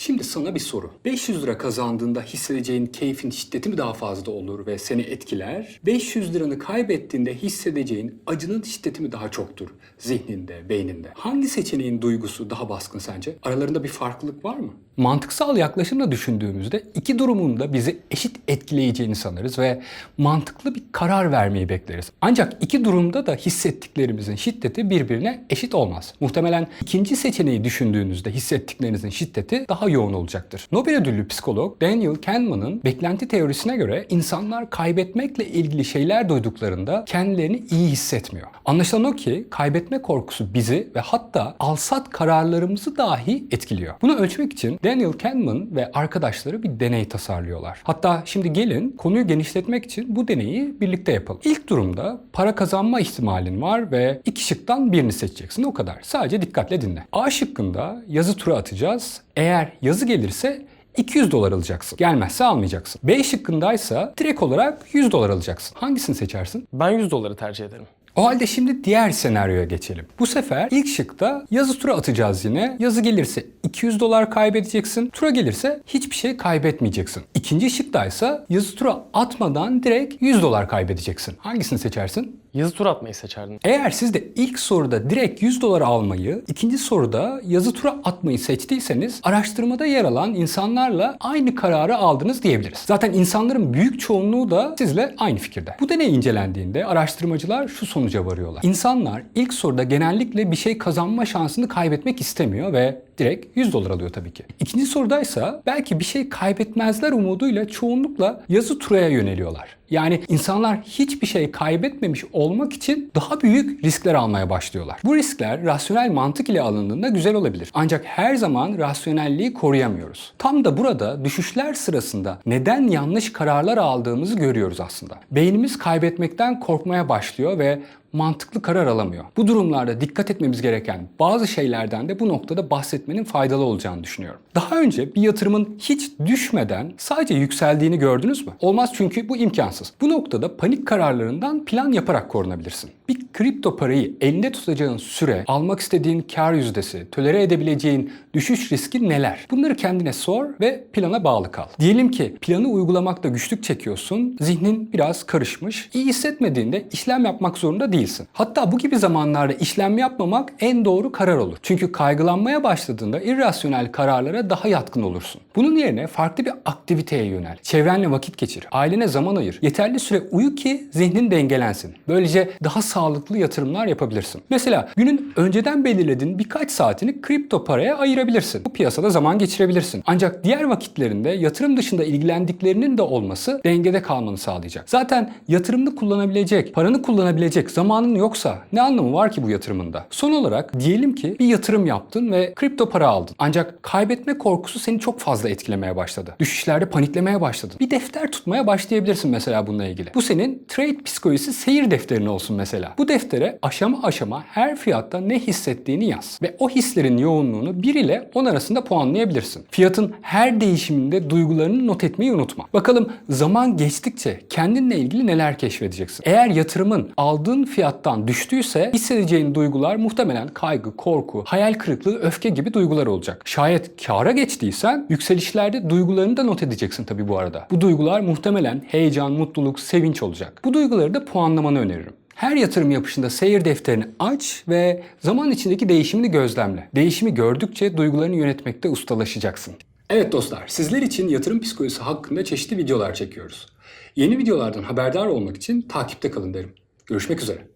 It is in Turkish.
Şimdi sana bir soru. 500 lira kazandığında hissedeceğin keyfin şiddeti mi daha fazla olur ve seni etkiler? 500 liranı kaybettiğinde hissedeceğin acının şiddeti mi daha çoktur? Zihninde, beyninde. Hangi seçeneğin duygusu daha baskın sence? Aralarında bir farklılık var mı? Mantıksal yaklaşımla düşündüğümüzde iki durumun da bizi eşit etkileyeceğini sanırız ve mantıklı bir karar vermeyi bekleriz. Ancak iki durumda da hissettiklerimizin şiddeti birbirine eşit olmaz. Muhtemelen ikinci seçeneği düşündüğünüzde hissettiklerinizin şiddeti daha yoğun olacaktır. Nobel ödüllü psikolog Daniel Kahneman'ın beklenti teorisine göre insanlar kaybetmekle ilgili şeyler duyduklarında kendilerini iyi hissetmiyor. Anlaşılan o ki kaybetme korkusu bizi ve hatta alsat kararlarımızı dahi etkiliyor. Bunu ölçmek için Daniel Kahneman ve arkadaşları bir deney tasarlıyorlar. Hatta şimdi gelin konuyu genişletmek için bu deneyi birlikte yapalım. İlk durumda para kazanma ihtimalin var ve iki şıktan birini seçeceksin o kadar. Sadece dikkatle dinle. A şıkkında yazı tura atacağız. Eğer yazı gelirse 200 dolar alacaksın. Gelmezse almayacaksın. B şıkkındaysa direkt olarak 100 dolar alacaksın. Hangisini seçersin? Ben 100 doları tercih ederim. O halde şimdi diğer senaryoya geçelim. Bu sefer ilk şıkta yazı tura atacağız yine. Yazı gelirse 200 dolar kaybedeceksin. Tura gelirse hiçbir şey kaybetmeyeceksin. İkinci şıktaysa yazı tura atmadan direkt 100 dolar kaybedeceksin. Hangisini seçersin? Yazı tur atmayı seçerdim. Eğer siz de ilk soruda direkt 100 dolar almayı, ikinci soruda yazı tura atmayı seçtiyseniz araştırmada yer alan insanlarla aynı kararı aldınız diyebiliriz. Zaten insanların büyük çoğunluğu da sizle aynı fikirde. Bu deney incelendiğinde araştırmacılar şu sonuca varıyorlar. İnsanlar ilk soruda genellikle bir şey kazanma şansını kaybetmek istemiyor ve direkt 100 dolar alıyor tabii ki. İkinci sorudaysa belki bir şey kaybetmezler umuduyla çoğunlukla yazı turaya yöneliyorlar. Yani insanlar hiçbir şey kaybetmemiş olmak için daha büyük riskler almaya başlıyorlar. Bu riskler rasyonel mantık ile alındığında güzel olabilir. Ancak her zaman rasyonelliği koruyamıyoruz. Tam da burada düşüşler sırasında neden yanlış kararlar aldığımızı görüyoruz aslında. Beynimiz kaybetmekten korkmaya başlıyor ve mantıklı karar alamıyor. Bu durumlarda dikkat etmemiz gereken bazı şeylerden de bu noktada bahsetmenin faydalı olacağını düşünüyorum. Daha önce bir yatırımın hiç düşmeden sadece yükseldiğini gördünüz mü? Olmaz çünkü bu imkansız. Bu noktada panik kararlarından plan yaparak korunabilirsin. Bir kripto parayı elinde tutacağın süre, almak istediğin kar yüzdesi, tolere edebileceğin düşüş riski neler? Bunları kendine sor ve plana bağlı kal. Diyelim ki planı uygulamakta güçlük çekiyorsun, zihnin biraz karışmış, iyi hissetmediğinde işlem yapmak zorunda değilsin. Hatta bu gibi zamanlarda işlem yapmamak en doğru karar olur. Çünkü kaygılanmaya başladığında irrasyonel kararlara daha yatkın olursun. Bunun yerine farklı bir aktiviteye yönel. Çevrenle vakit geçir, ailene zaman ayır. Yeterli süre uyu ki zihnin dengelensin. Böylece daha sağlıklı yatırımlar yapabilirsin. Mesela günün önceden belirlediğin birkaç saatini kripto paraya ayırabilirsin. Bu piyasada zaman geçirebilirsin. Ancak diğer vakitlerinde yatırım dışında ilgilendiklerinin de olması dengede kalmanı sağlayacak. Zaten yatırımını kullanabilecek, paranı kullanabilecek zamanın yoksa ne anlamı var ki bu yatırımında? Son olarak diyelim ki bir yatırım yaptın ve kripto para aldın. Ancak kaybetme korkusu seni çok fazla etkilemeye başladı. Düşüşlerde paniklemeye başladın. Bir defter tutmaya başlayabilirsin mesela bununla ilgili. Bu senin trade psikolojisi seyir defterin olsun mesela. Bu deftere aşama aşama her fiyatta ne hissettiğini yaz. Ve o hislerin yoğunluğunu 1 ile 10 arasında puanlayabilirsin. Fiyatın her değişiminde duygularını not etmeyi unutma. Bakalım zaman geçtikçe kendinle ilgili neler keşfedeceksin. Eğer yatırımın aldığın fiyattan düştüyse hissedeceğin duygular muhtemelen kaygı, korku, hayal kırıklığı, öfke gibi duygular olacak. Şayet kâra geçtiysen yükselişlerde duygularını da not edeceksin tabii bu arada. Bu duygular muhtemelen heyecan, mutluluk, sevinç olacak. Bu duyguları da puanlamanı öneririm. Her yatırım yapışında seyir defterini aç ve zaman içindeki değişimini gözlemle. Değişimi gördükçe duygularını yönetmekte ustalaşacaksın. Evet dostlar, sizler için yatırım psikolojisi hakkında çeşitli videolar çekiyoruz. Yeni videolardan haberdar olmak için takipte kalın derim. Görüşmek üzere.